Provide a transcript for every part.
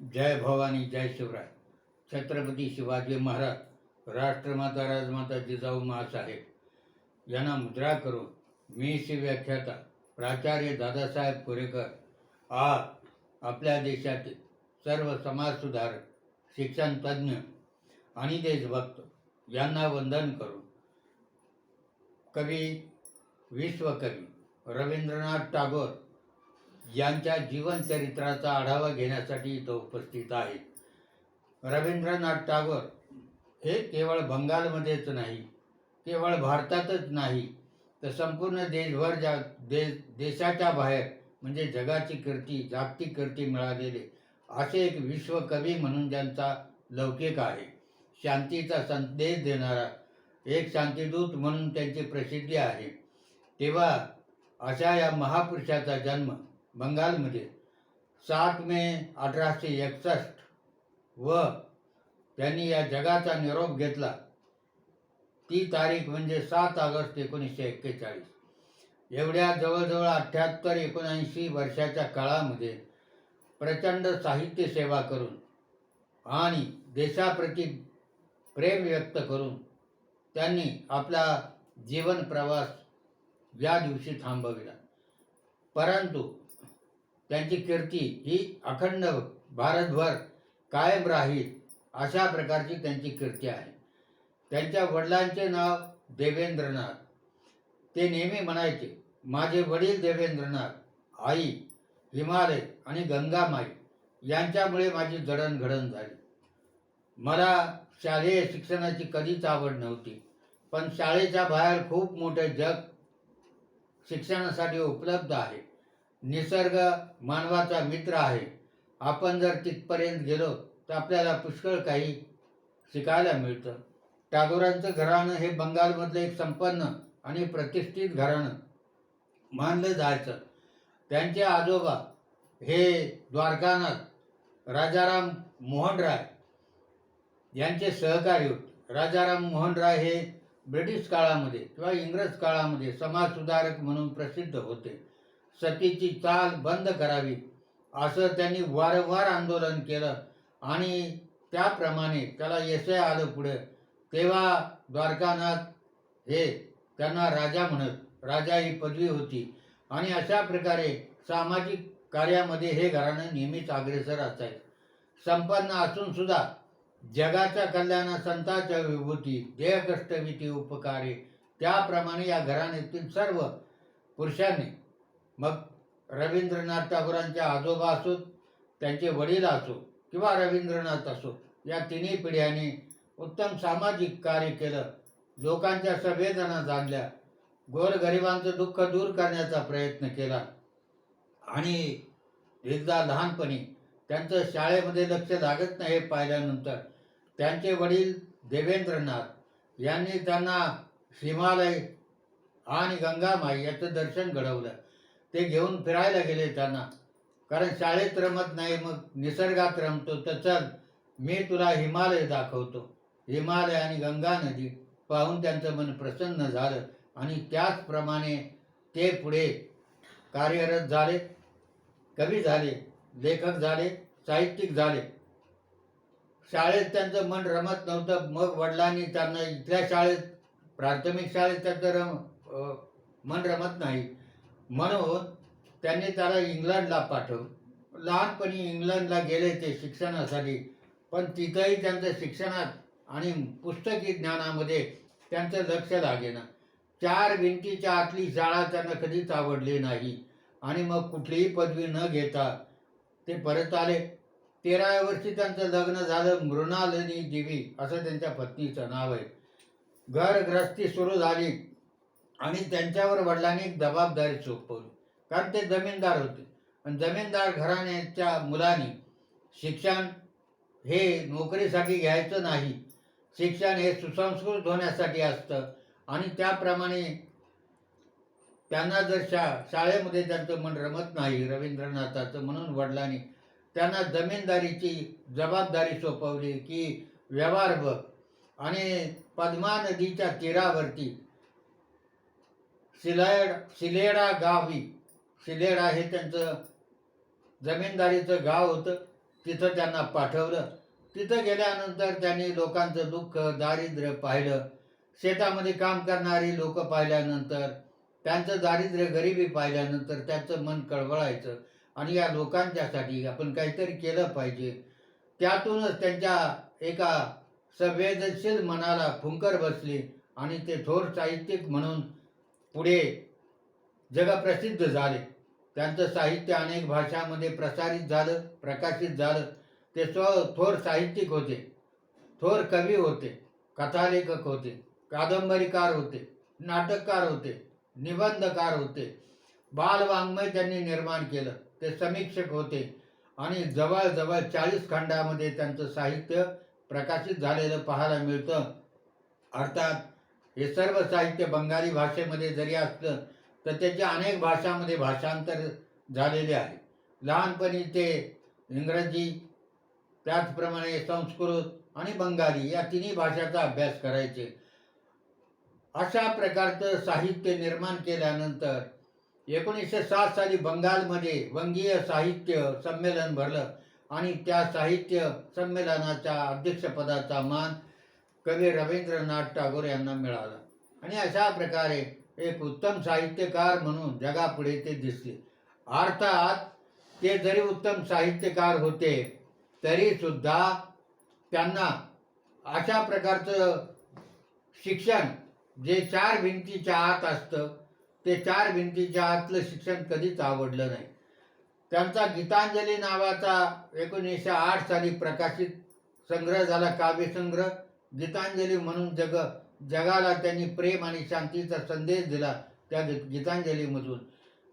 जय भवानी जय शिवराय. छत्रपती शिवाजी महाराज राष्ट्रमाता राजमाता जिजाऊ महासाहेब यांना मुद्रा करून मी शिव्याख्याता प्राचार्य दादासाहेब कोरेकर आज आपल्या देशातील सर्व समाजसुधारक शिक्षण तज्ज्ञ आणि देशभक्त यांना वंदन करून कवी विश्वकवी रवींद्रनाथ टागोर यांच्या जीवनचरित्राचा आढावा घेण्यासाठी इथं उपस्थित आहेत. रवींद्रनाथ टागोर हे केवळ बंगालमध्येच नाही केवळ भारतातच नाही तर संपूर्ण देशभर जा दे देशाच्या बाहेर म्हणजे जगाची कीर्ती जागतिक कीर्ती मिळालेले असे एक विश्वकवी म्हणून ज्यांचा लौकिक आहे. शांतीचा संदेश देणारा एक शांतीदूत म्हणून त्यांची प्रसिद्धी आहे. तेव्हा अशा या महापुरुषाचा जन्म बंगालमध्ये सात मे अठराशे एकसष्ट व त्यांनी या जगाचा निरोप घेतला. ती तारीख म्हणजे सात ऑगस्ट एकोणीसशे एक्केचाळीस. एवढ्या जवळजवळ अठ्ठ्याहत्तर एकोणऐंशी वर्षाच्या काळामध्ये प्रचंड साहित्य सेवा करून आणि देशाप्रती प्रेम व्यक्त करून त्यांनी आपला जीवन प्रवास या दिवशी थांबविला. परंतु त्यांची कीर्ती ही अखंड भारतभर कायम राहील अशा प्रकारची त्यांची कीर्ती आहे. त्यांच्या वडिलांचे नाव देवेंद्रनाथ. ते नेहमी म्हणायचे माझे वडील देवेंद्रनाथ आई हिमालय आणि गंगामाई यांच्यामुळे माझी जडणघडण झाली. मला शालेय शिक्षणाची कधीच आवड नव्हती पण शाळेच्या बाहेर खूप मोठे जग शिक्षणासाठी उपलब्ध आहे. निसर्ग मानवाचा मित्र आहे. आपण जर तिथपर्यंत गेलो तर आपल्याला पुष्कळ काही शिकायला मिळतं. टागोरांचं घराणं हे बंगालमधलं एक संपन्न आणि प्रतिष्ठित घराणं मानलं जायचं. त्यांचे आजोबा हे द्वारकानाथ राजाराम मोहन राय यांचे सहकारी होते. राजाराम मोहन राय हे ब्रिटिश काळामध्ये किंवा इंग्रज काळामध्ये समाजसुधारक म्हणून प्रसिद्ध होते. सतीची चाल बंद करावी असं त्यांनी वारंवार आंदोलन केलं. आणि त्याप्रमाणे त्याला यशय आलं पुढे. तेव्हा द्वारकानाथ हे त्यांना राजा म्हणत राजा ही पदवी होती. आणि अशा प्रकारे सामाजिक कार्यामध्ये हे घराणं नेहमीच अग्रेसर असायचं. संपन्न असून सुद्धा जगाच्या कल्याणा संतांच्या विभूती देहकष्टविती उपकारे त्याप्रमाणे या घराण्यातील सर्व पुरुषांनी मग रवींद्रनाथ टागोरांचे आजोबा असोत त्यांचे वडील असो किंवा रवींद्रनाथ असो या तिन्ही पिढ्यांनी उत्तम सामाजिक कार्य केलं. लोकांच्या संवेदना जाणल्या. गोरगरिबांचं दुःख दूर करण्याचा प्रयत्न केला. आणि एकदा लहानपणी त्यांचं शाळेमध्ये लक्ष लागत नाही हे पाहिल्यानंतर त्यांचे वडील देवेंद्रनाथ यांनी त्यांना हिमालय आणि गंगामाई याचं दर्शन घडवलं. ते घेऊन फिरायला गेले त्यांना. कारण शाळेत रमत नाही मग निसर्गात रमतो तर चल मी तुला हिमालय दाखवतो. हिमालय आणि गंगा नदी पाहून त्यांचं मन प्रसन्न झालं आणि त्याचप्रमाणे ते पुढे कार्यरत झाले कवी झाले लेखक झाले साहित्यिक झाले. शाळेत त्यांचं मन रमत नव्हतं मग वडिलांनी त्यांना इथल्या शाळेत प्राथमिक शाळेत त्यांचं रम मन रमत नाही. म्हणून त्यांनी त्याला इंग्लंडला पाठवलं लहानपणी इंग्लंडला गेले ते शिक्षणासाठी पण तिथंही त्यांचं शिक्षणात आणि पुस्तकी ज्ञानामध्ये त्यांचं लक्ष लागेना. चार भिंतीच्या आतली शाळा त्यांना कधीच आवडली नाही. आणि मग कुठलीही पदवी न घेता ते परत आले. तेराव्या वर्षी त्यांचं लग्न झालं मृणालिनी देवी असं त्यांच्या पत्नीचं नाव आहे. घरग्रस्ती सुरू झाली. आणि त्यांच्यावर वडिलांनी जबाबदारी सोपवली. कारण ते जमीनदार होते. आणि जमीनदार घराण्याच्या मुलांनी शिक्षण हे नोकरीसाठी घ्यायचं नाही. शिक्षण हे सुसंस्कृत होण्यासाठी असतं. आणि त्याप्रमाणे त्यांना जर शा शाळेमध्ये त्यांचं मन रमत नाही रवींद्रनाथाचं म्हणून वडिलांनी त्यांना जमीनदारीची जबाबदारी सोपवली की व्यवहार बघ. आणि पद्मा नदीच्या तीरावरती सिलेड सिलेडा गावी सिलेडा हे त्यांचं जमीनदारीचं गाव होतं. तिथं त्यांना पाठवलं. तिथं गेल्यानंतर त्यांनी लोकांचं दुःख दारिद्र्य पाहिलं. शेतामध्ये काम करणारी लोक पाहिल्यानंतर त्यांचं दारिद्र्य गरिबी पाहिल्यानंतर त्यांचं मन कळवळायचं. आणि या लोकांच्यासाठी आपण काहीतरी केलं पाहिजे. त्यातूनच त्यांच्या एका संवेदनशील मनाला फुंकर बसली आणि ते थोर साहित्यिक म्हणून पुढे जगप्रसिद्ध झाले. त्यांचं साहित्य अनेक भाषांमध्ये प्रसारित झालं प्रकाशित झालं. ते स्व थोर साहित्यिक होते. थोर कवी होते कथालेखक होते कादंबरीकार होते नाटककार होते निबंधकार होते. बालवाङ्मय त्यांनी निर्माण केलं. ते समीक्षक होते आणि जवळजवळ चाळीस खंडामध्ये त्यांचं साहित्य प्रकाशित झालेलं पाहायला मिळतं. अर्थात हे सर्व साहित्य बंगाली भाषेमध्ये जरी असलं तर त्याच्या अनेक भाषांमध्ये भाषांतर झालेले आहे. लहानपणी ते इंग्रजी त्याचप्रमाणे संस्कृत आणि बंगाली या तिन्ही भाषाचा अभ्यास करायचे. अशा प्रकारचं साहित्य निर्माण केल्यानंतर एकोणीसशे सात साली बंगालमध्ये वंगीय साहित्य संमेलन भरलं आणि त्या साहित्य संमेलनाच्या अध्यक्षपदाचा मान कवी रवींद्रनाथ टागोर यांना मिळाला. आणि अशा प्रकारे एक उत्तम साहित्यकार म्हणून जगापुढे ते दिसले. अर्थात ते जरी उत्तम साहित्यकार होते तरीसुद्धा त्यांना अशा प्रकारचं शिक्षण जे चार भिंतीच्या आत असतं ते चार भिंतीच्या आतलं शिक्षण कधीच आवडलं नाही. त्यांचा गीतांजली नावाचा एकोणीसशे आठ साली प्रकाशित संग्रह झाला काव्यसंग्रह. गीतांजली म्हणून जग जगाला त्यांनी प्रेम आणि शांतीचा संदेश दिला त्या गीत गीतांजलीमधून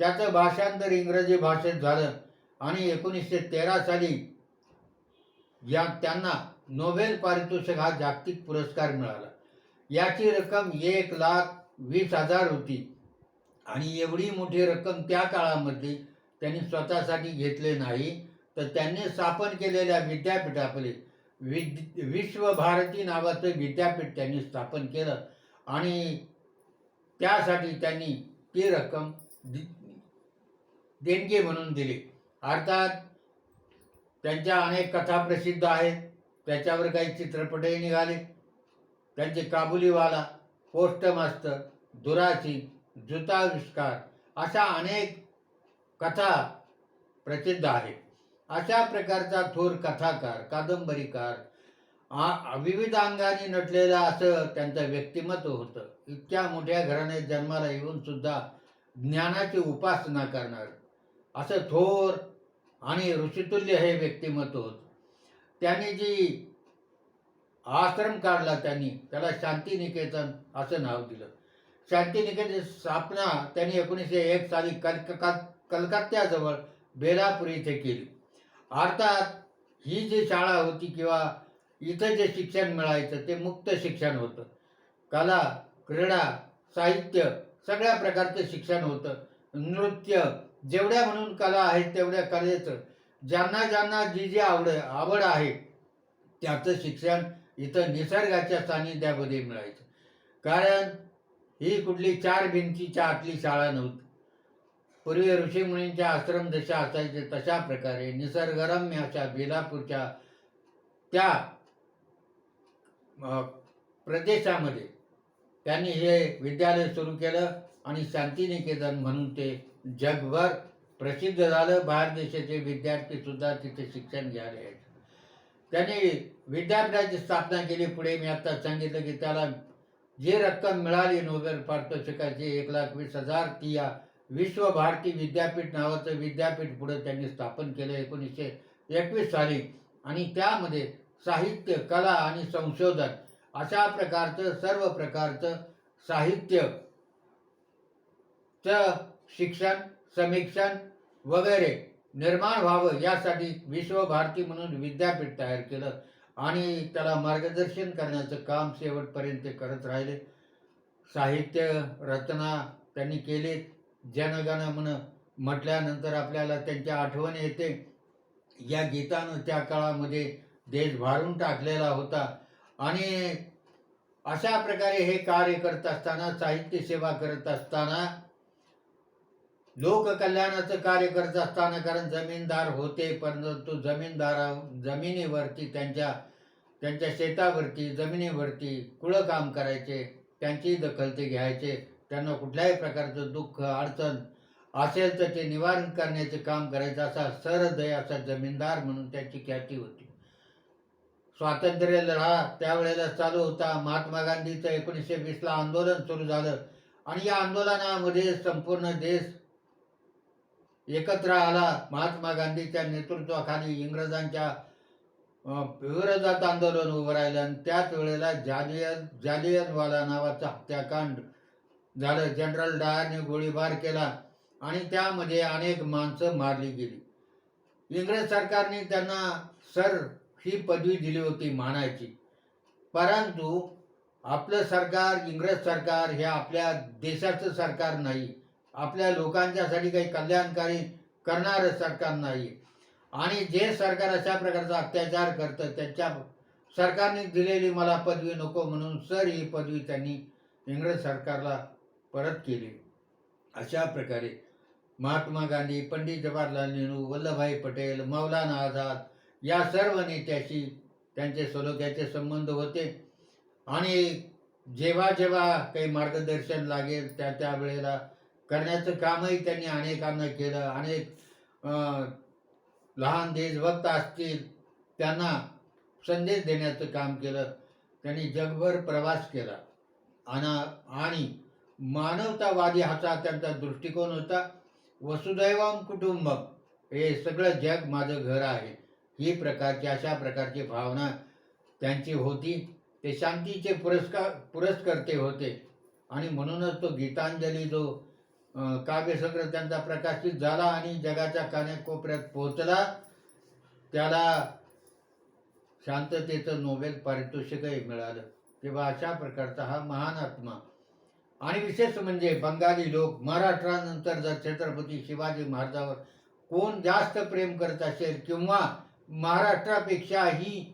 त्याचं भाषांतर इंग्रजी भाषेत झालं आणि एकोणीसशे तेरा साली या त्यांना नोबेल पारितोषिक हा जागतिक पुरस्कार मिळाला. याची रक्कम एक लाख वीस हजार होती आणि एवढी मोठी रक्कम त्या काळामध्ये त्यांनी स्वतःसाठी घेतले नाही. तर त्यांनी स्थापन केलेल्या विद्यापीठापले विद विश्वभारती नावाचं विद्यापीठ त्यांनी स्थापन केलं. आणि त्यासाठी त्यांनी ती रक्कम दि- देणगी म्हणून दिली. अर्थात त्यांच्या अनेक कथा प्रसिद्ध आहेत. त्याच्यावर काही चित्रपटही निघाले. त्यांचे काबुलीवाला पोस्टमास्तर दुराची जुताविष्कार अशा अनेक कथा प्रसिद्ध आहेत. अशा प्रकारचा थोर कथाकार कादंबरीकार आ- विविध अंगाने नटलेलं असं त्यांचं व्यक्तिमत्व होतं. इतक्या मोठ्या घराने जन्माला येऊन सुद्धा ज्ञानाची उपासना करणार. असं थोर आणि ऋषितुल्य हे व्यक्तिमत्व होतं. त्यांनी जी आश्रम काढला त्यांनी त्याला शांतिनिकेतन असं नाव दिलं. शांतिनिकेतन स्थापना त्यांनी एकोणीसशे एक साली कलक कलकत्त्याजवळ बेलापूर इथे केली. अर्थात ही जी शाळा होती किंवा इथं जे शिक्षण मिळायचं ते मुक्त शिक्षण होतं. कला क्रीडा साहित्य सगळ्या प्रकारचं शिक्षण होतं. नृत्य जेवढ्या म्हणून कला आहेत तेवढ्या कलेचं. ज्यांना ज्यांना जी जी आवड आवड आहे त्याचं शिक्षण इथं निसर्गाच्या सानिध्यामध्ये मिळायचं. कारण ही कुठली चार भिंतीच्या आतली शाळा नव्हती. पूर्वी ऋषीमुनींच्या आश्रम जशा असायचे तशा प्रकारे निसर्गरम्य अशा बेलापूरच्या त्या प्रदेशामध्ये त्यांनी हे विद्यालय सुरू केलं आणि शांतिनिकेतन म्हणून ते जगभर प्रसिद्ध झालं. बाहेर देशाचे विद्यार्थी सुद्धा तिथे शिक्षण घ्यायला आहेत त्यांनी विद्यापीठाची स्थापना केली. पुढे मी आता सांगितलं की त्याला जी रक्कम मिळाली नोबेल पारितोषिकाची एक लाख वीस हजार ती या विश्वभारती विद्यापीठ नावाचं विद्यापीठ पुढे त्यांनी स्थापन केलं एकोणीसशे एकवीस साली. आणि त्यामध्ये साहित्य कला आणि संशोधन अशा प्रकारचं सर्व प्रकारचं साहित्य च शिक्षण समीक्षण वगैरे निर्माण व्हावं यासाठी विश्वभारती म्हणून विद्यापीठ तयार केलं. आणि त्याला मार्गदर्शन करण्याचं काम शेवटपर्यंत करत राहिले. साहित्य रचना त्यांनी केलीत. जनगण म्हण म्हटल्यानंतर आपल्याला त्यांच्या आठवण येते. या गीतानं त्या काळामध्ये देश भारून टाकलेला होता. आणि अशा प्रकारे हे कार्य करत असताना साहित्य सेवा करत असताना लोककल्याणाचं कार्य करत असताना कारण जमीनदार होते परंतु जमीनदारा जमिनीवरती त्यांच्या त्यांच्या शेतावरती जमिनीवरती कुळं काम करायचे त्यांची दखल ते घ्यायचे. त्यांना कुठल्याही प्रकारचं दुःख अडचण असेल तर ते निवारण करण्याचे काम करायचं असा सरदय असा जमीनदार म्हणून त्याची ख्याती होती. स्वातंत्र्य लढा त्यावेळेला चालू होता. महात्मा गांधीचं एकोणीसशे वीसला आंदोलन सुरू झालं आणि या आंदोलनामध्ये संपूर्ण देश एकत्र आला. महात्मा गांधीच्या नेतृत्वाखाली इंग्रजांच्या विरोधात आंदोलन उभं राहिलं आणि त्याच वेळेला जालियन जालियनवाला नावाचा हत्याकांड झालं. जनरल डायरने गोळीबार केला आणि त्यामध्ये अनेक माणसं मारली गेली. इंग्रज सरकारने त्यांना सर ही पदवी दिली होती मानायची परंतु आपलं सरकार इंग्रज सरकार हे आपल्या देशाचं सरकार नाही. आपल्या लोकांच्यासाठी काही कल्याणकारी करणारं सरकार नाही. आणि जे सरकार अशा प्रकारचा अत्याचार करतं त्याच्या सरकारने दिलेली मला पदवी नको म्हणून सर ही पदवी त्यांनी इंग्रज सरकारला परत केली. अशा प्रकारे महात्मा गांधी पंडित जवाहरलाल नेहरू वल्लभभाई पटेल मौलाना आझाद या सर्व नेत्याशी त्यांचे सलोख्याचे संबंध होते. आणि जेव्हा जेव्हा काही मार्गदर्शन लागेल त्या त्या वेळेला करण्याचं कामही त्यांनी अनेकांना केलं. अनेक लहान देशभक्त असतील त्यांना संदेश देण्याचं काम केलं. त्यांनी जगभर प्रवास केला. आणि मानवतावादी हाचा त्यांचा दृष्टिकोन होता. वसुदैवम कुटुंबक हे सगळं जग माझं घर आहे. ही प्रकारची अशा प्रकारची भावना त्यांची होती. ते शांतीचे पुरस्कार पुरस्कर्ते होते. आणि म्हणूनच तो गीतांजली जो काव्यसंग्रह त्यांचा प्रकाशित झाला आणि जगाच्या कान्याकोपऱ्यात पोहोचला त्याला शांततेचं नोबेल पारितोषिकही मिळालं. तेव्हा अशा प्रकारचा हा महान आत्मा आणि विशेष म्हणजे बंगाली लोक महाराष्ट्रानंतर जर छत्रपती शिवाजी महाराजावर कोण जास्त प्रेम करत असेल किंवा महाराष्ट्रापेक्षाही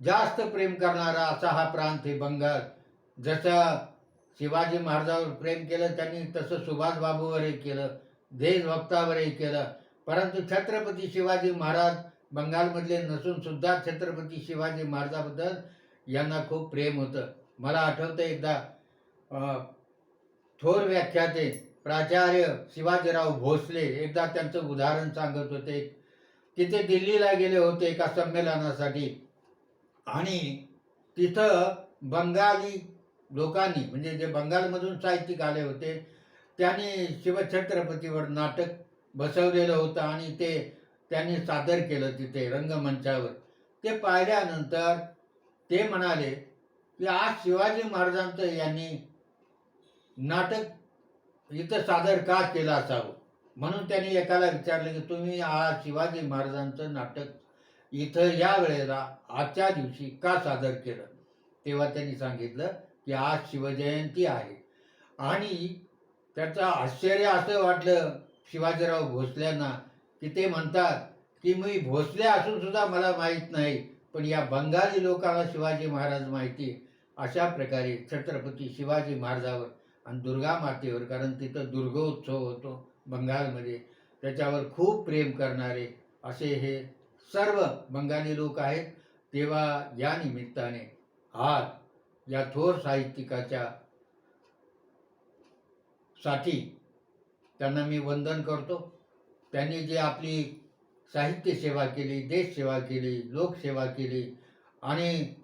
जास्त प्रेम करणारा असा हा प्रांत आहे बंगाल. जसं शिवाजी महाराजावर प्रेम केलं त्यांनी तसं सुभाषबाबूवरही केलं देशभक्तावरही केलं. परंतु छत्रपती शिवाजी महाराज बंगालमधले नसून सुद्धा छत्रपती शिवाजी महाराजाबद्दल यांना खूप प्रेम होतं. मला आठवतं एकदा थोर व्याख्याते प्राचार्य शिवाजीराव भोसले एकदा त्यांचं उदाहरण सांगत होते. तिथे दिल्लीला गेले होते एका संमेलनासाठी. आणि तिथं बंगाली लोकांनी म्हणजे जे बंगालमधून साहित्यिक आले होते त्यांनी शिवछत्रपतीवर नाटक बसवलेलं होतं आणि ते त्यांनी सादर केलं तिथे रंगमंचावर. ते पाहिल्यानंतर ते म्हणाले की आज शिवाजी महाराजांचं यांनी नाटक इथं सादर का केलं असावं? म्हणून त्यांनी एकाला विचारलं की तुम्ही आज शिवाजी महाराजांचं नाटक इथं या वेळेला आजच्या दिवशी का सादर केलं? तेव्हा त्यांनी सांगितलं की आज शिवजयंती आहे. आणि त्याचं आश्चर्य असं वाटलं शिवाजीराव भोसल्यांना की ते म्हणतात की मी भोसले असून सुद्धा मला माहीत नाही. पण या बंगाली लोकांना शिवाजी महाराज माहिती अशा प्रकारे छत्रपती शिवाजी महाराजावर आणि दुर्गा मातेवर कारण तिथं दुर्गोत्सव होतो बंगालमध्ये त्याच्यावर खूप प्रेम करणारे असे हे सर्व बंगाली लोक आहेत. तेव्हा या निमित्ताने आज या थोर साहित्यिकाच्या साठी त्यांना मी वंदन करतो. त्यांनी जे आपली साहित्य सेवा केली देश सेवा केली लोकसेवा केली. आणि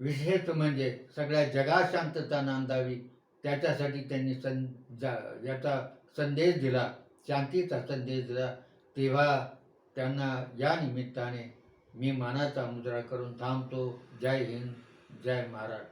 विशेष म्हणजे सगळ्या जगात शांतता नांदावी त्याच्यासाठी त्यांनी सं जा याचा संदेश दिला शांतीचा संदेश दिला तेव्हा त्यांना या निमित्ताने मी मानाचा मुद्रा करून थांबतो. जय हिंद जय महाराष्ट्र.